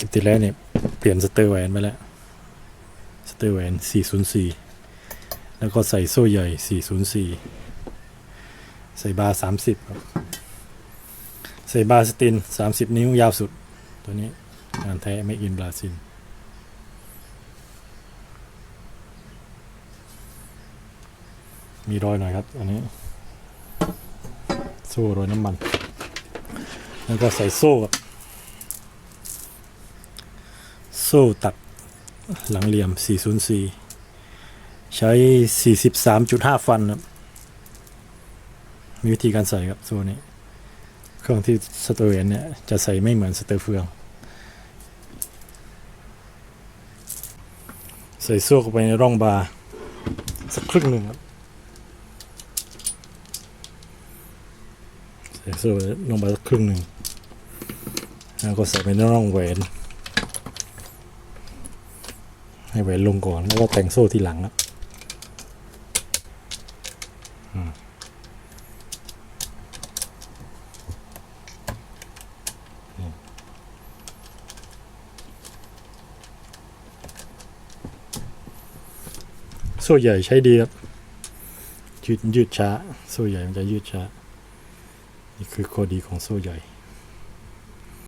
ลิปที่แล้วเนี่ย เปลี่ยนสเตอร์แหวนไปแล้ว สเตอร์แหวน 404 แล้วก็ใส่โซ่ใหญ่ 404 ใส่บาร์ 30 ครับ ใส่บาร์สติน 30 นิ้วยาวสุด ตัวนี้งานแท้ไม่อินบราซิลมีรอยหน่อยครับ อันนี้ โซ่รอยน้ำมัน แล้วก็ใส่โซ่ครับ โซ่ตัดหลังเหลี่ยม 404 ใช้ 43.5 ฟันครับ มีวิธีการใส่ครับโซ่นี้ เครื่องที่สเตอร์เวนเนี่ย จะใส่ไม่เหมือนสเตอร์เฟือง ใส่โซ่เข้าไปในร่องบาร์สักครึ่งหนึ่งครับ ใส่โซ่ลงไปสักครึ่งหนึ่งแล้วก็ใส่ไปในร่องแหวน ให้แหวนลงก่อนแล้วก็แต่งโซ่ทีหลังนี่โซ่ใหญ่ใช้ดีครับยืดยืดช้า โซ่ใหญ่มันจะยืดช้า นี่คือข้อดีของโซ่ใหญ่